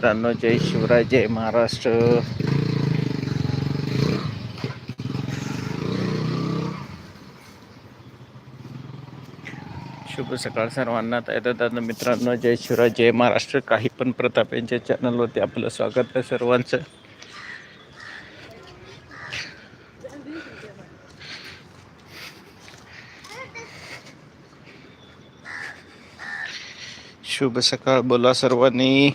मित्रांनो जय शिवराय जय महाराष्ट्र. शुभ सकाळ सर्वांना. दादा मित्रांनो जय शिवराय जय महाराष्ट्र. काही पण प्रताप यांच्या चॅनलवरती आपलं स्वागत आहे सर्वांचं. शुभ सकाळ बोला सर्वांनी.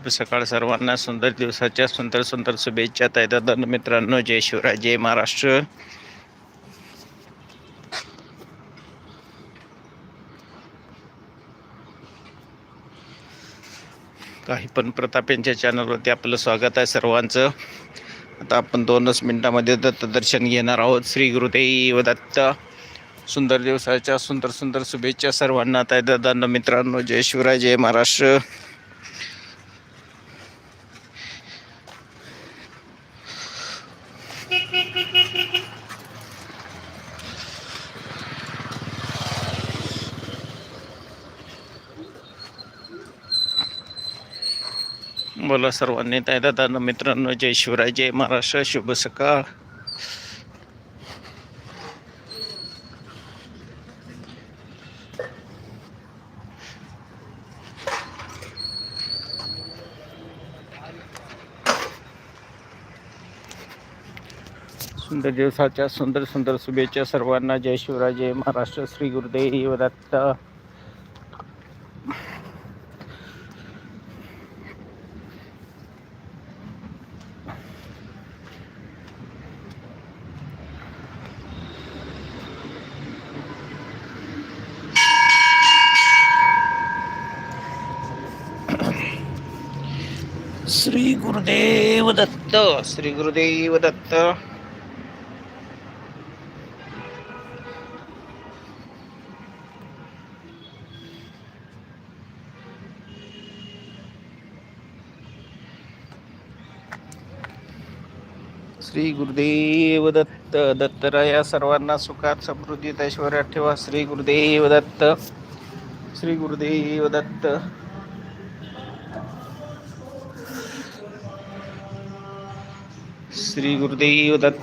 शुभ सकाळ सर्वांना. सुंदर दिवसाच्या सुंदर सुंदर शुभेच्छा. तायदा मित्रांनो. जय शिवराय जय महाराष्ट्र. काही पण प्रताप यांच्या चॅनलवरती आपलं स्वागत आहे सर्वांचं. आता आपण दोनच मिनटामध्ये दत्त दर्शन घेणार आहोत. श्री गुरुदेव दत्त. सुंदर दिवसाच्या सुंदर सुंदर शुभेच्छा सर्वांना. ताय दादा मित्रांनो. जय शिवराय जय महाराष्ट्र. बोला सर्वांनी. त्या दादा मित्रांनो जय शिवराय जय महाराष्ट्र शुभ सकाळ. सुंदर दिवसाच्या सुंदर सुंदर शुभेच्छा सर्वांना. जय शिवराय जय महाराष्ट्र श्री गुरुदेव दत्त श्री गुरुदेव दत्त श्री गुरुदेव दत्त श्री गुरुदेव दत्त दत्तराया सर्वांना सुखात समृद्धीत ऐश्वर्यात ठेवा. श्री गुरुदेव दत्त श्री गुरुदेव दत्त श्री गुरुदेव दत्त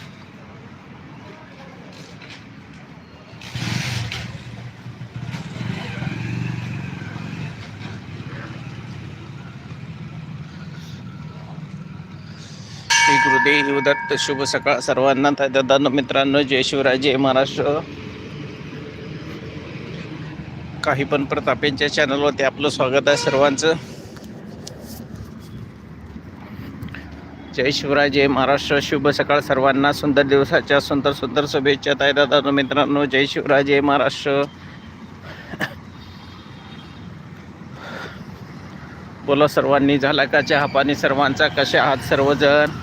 श्री गुरुदेव शुभ सकाळ सर्वांना. दादा मित्रांनो जय शिवराय जय महाराष्ट्र. काही पण प्रताप यांच्या चॅनलवरती आपलं स्वागत आहे सर्वांचं. जय शिवराय जय महाराष्ट्र. शुभ सकाळ सर्वांना. सुंदर दिवसाच्या सुंदर सुंदर शुभेच्छा ताई दादा मित्रांनो. जय शिवराय जय महाराष्ट्र. बोला सर्वांनी झाला का चहा पाणी सर्वांचा? कसे आहात सर्वजण?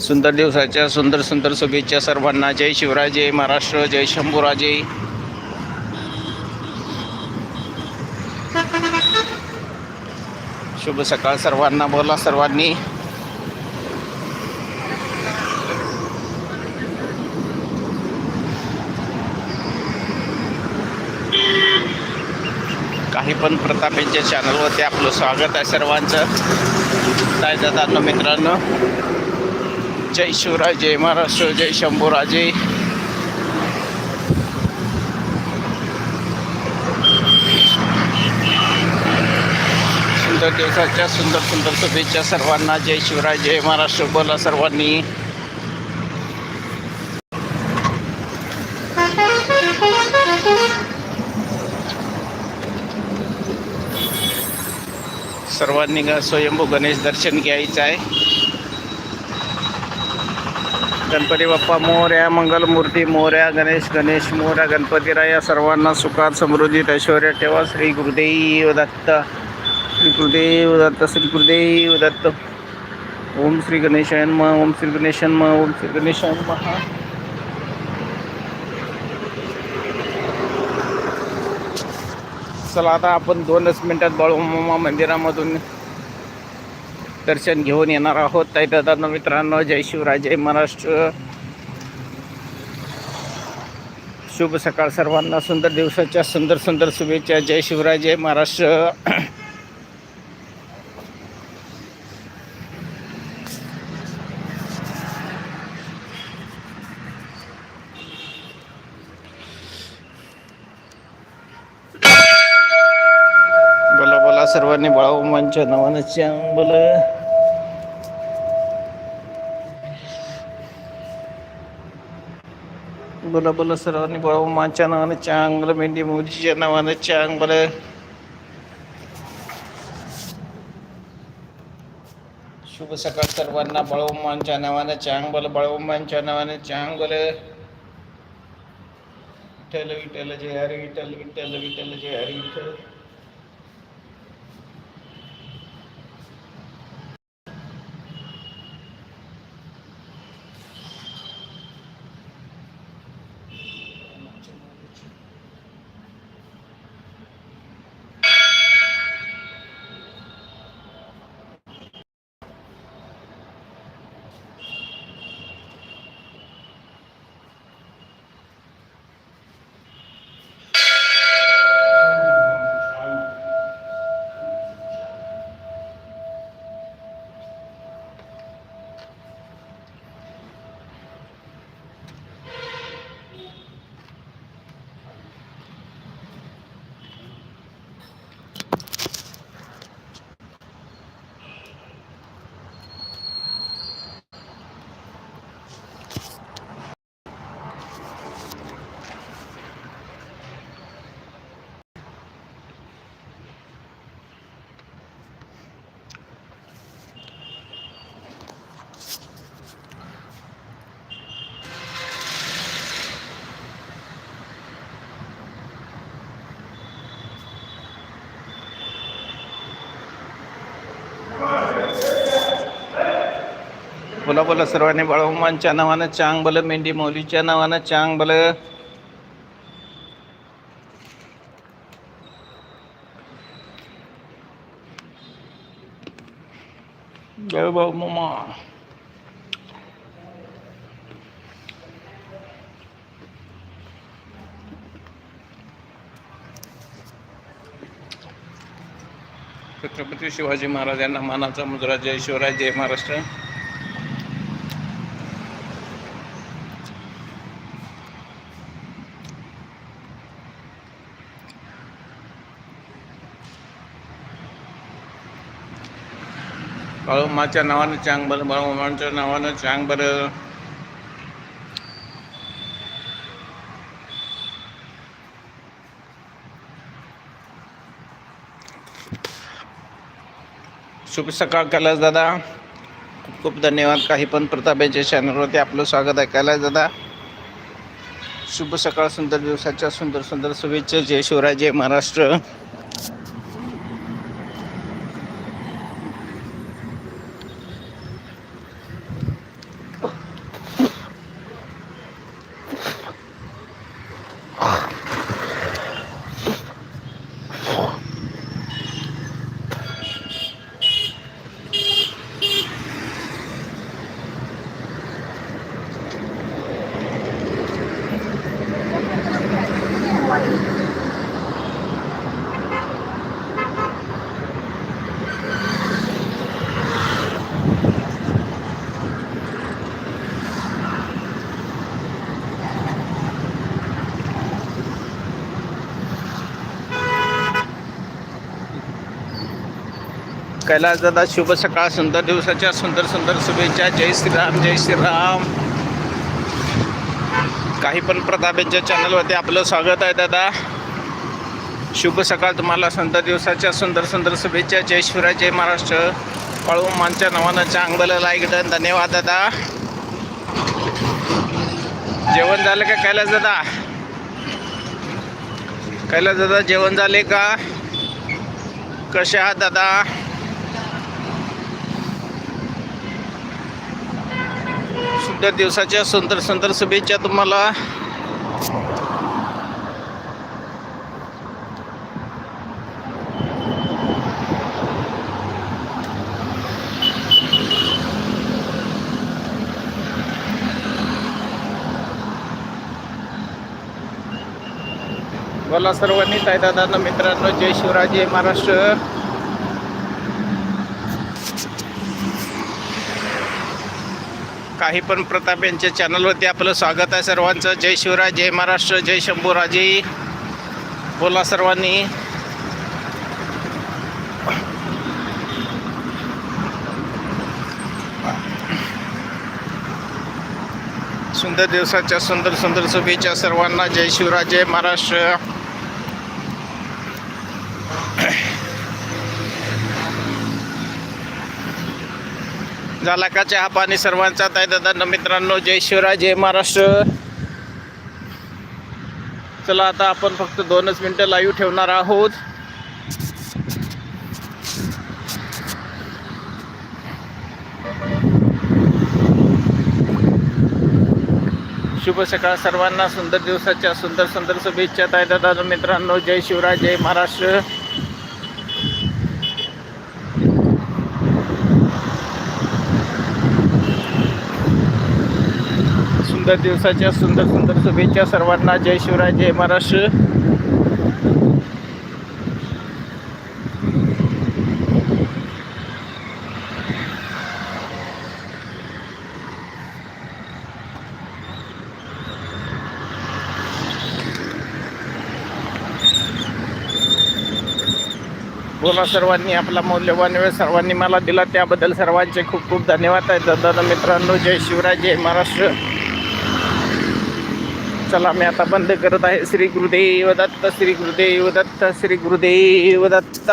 सुंदर दिवसाच्या सुंदर सुंदर शुभेच्छा सर्वांना. जय शिवराय जय महाराष्ट्र जय शंभूराजे. शुभ सकाळ सर्वांना बोला सर्वांनी. काही पण प्रताप यांच्या चॅनलवरती आपलं स्वागत आहे सर्वांचं. काय जातात मित्रांनो. जय शिवराय जय महाराष्ट्र जय शंभूराजे. सुंदर दिवसाच्या सुंदर सुंदर शुभेच्छा सर्वांना. जय शिवराय जय महाराष्ट्र. बोला सर्वांनी. सर्वांनी ग- स्वयंभू गणेश दर्शन घ्यायचं आहे. गणपती बाप्पा मोर्या मंगलमूर्ती मोर्या गणेश गणेश मोर्या गणपतीराया सर्वांना सुखात समृद्धीत ऐश्वर्य ठेवा. श्री गुरुदेव दत्त. श्री गुरुदेव दत्त श्री गुरुदेव दत्त. ओम श्री गणेशायन म ओम श्री गणेशन म ओम श्री गणेशायन महा चला आता आपण दोनच मिनटात बाळूमामा मंदिरामधून दर्शन घेऊन येणार आहोत. ताई दादा मित्रांनो जय शिवराय जय महाराष्ट्र. शुभ सकाळ सर्वांना. सुंदर दिवसाच्या सुंदर सुंदर शुभेच्छा. जय शिवराय जय महाराष्ट्र बोला बोला सर्वांनी बाळूमांच्या नावानं चांग बोला बोला बोला सर्वांनी बाळूमांच्या नावानं चांगलं मेंढी मोदीच्या नावानं चांगलं शुभ सकाळ सर्वांना बाळूमांच्या नावानं चांगलं बोला नावानं चांगलं विठ्ठल विठ्ठल जय हरी विठ्ठल विठ्ठल विठ्ठल जय हरी विठ्ठल. बोला बोला सर्वांनी बाळहुमानच्या नावानं चांग बलं मेंढी मौलीच्या नावानं चांग बलं. छत्रपती शिवाजी महाराज यांना मानाचा मुजरा. जय शिवराय जय महाराष्ट्र. बाळूमाच्या नावानं चांग बरं बाळूमाच्या नावानं चांग बरं. शुभ सकाळ कैलास दादा. खूप खूप धन्यवाद. काही पण प्रतापेच्या चॅनलवरती आपलं स्वागत आहे. कैलास दादा शुभ सकाळ सुंदर दिवसाच्या सुंदर सुंदर शुभेच्छा. जय शिवराय जय महाराष्ट्र. कैलास दादा शुभ सकाळ सुंदर दिवसाच्या सुंदर सुंदर शुभेच्छा. जय श्रीराम जय श्रीराम. काही पण प्रतापेंच्या चॅनलवरती आपलं स्वागत आहे दादा. शुभ सकाळ तुम्हाला सुंदर दिवसाच्या सुंदर सुंदर शुभेच्छा. जय शिवराय जय महाराष्ट्र. पळू मानच्या नवानं चांगलं लाईक डन धन्यवाद दादा. जेवण झालं का कैलास दादा? कैलास दादा जेवण झाले का? कसे आहात दादा? सुंदर दिवसाच्या सुंदर सुंदर शुभेच्छा तुम्हाला. बोला सर्वांनी ताई मित्रांनो जय शिवराजे जय महाराष्ट्र. काही पण प्रताप यांच्या चॅनलवरती आपलं स्वागत आहे सर्वांचं. जय शिवराय जय महाराष्ट्र जय शंभूराजे बोला सर्वांनी. सुंदर दिवसाच्या सुंदर सुंदर शुभेच्छा सर्वांना. जय शिवराय जय महाराष्ट्र. झाला का चहा पाणी सर्वांचा? ताई दादा मित्रांनो जय शिवराय जय महाराष्ट्र. चला आता आपण फक्त दोनच मिनटं लाईव्ह ठेवणार आहोत. शुभ सकाळ सर्वांना सुंदर दिवसाच्या सुंदर सुंदर शुभेच्छा ताई दादा मित्रांनो जय शिवराय जय महाराष्ट्र. सुंदर दिवसाच्या सुंदर सुंदर शुभेच्छा सर्वांना. जय शिवराय जय महाराष्ट्र. बोला सर्वांनी आपला मौल्यवान वेळ सर्वांनी मला दिला. त्याबद्दल सर्वांचे खूप खूप धन्यवाद आहे. दादा मित्रांनो जय शिवराय जय महाराष्ट्र. चला मी आता बंद करत आहे श्री गुरुदेव दत्त श्री गुरुदेव दत्त श्री गुरुदेव दत्त.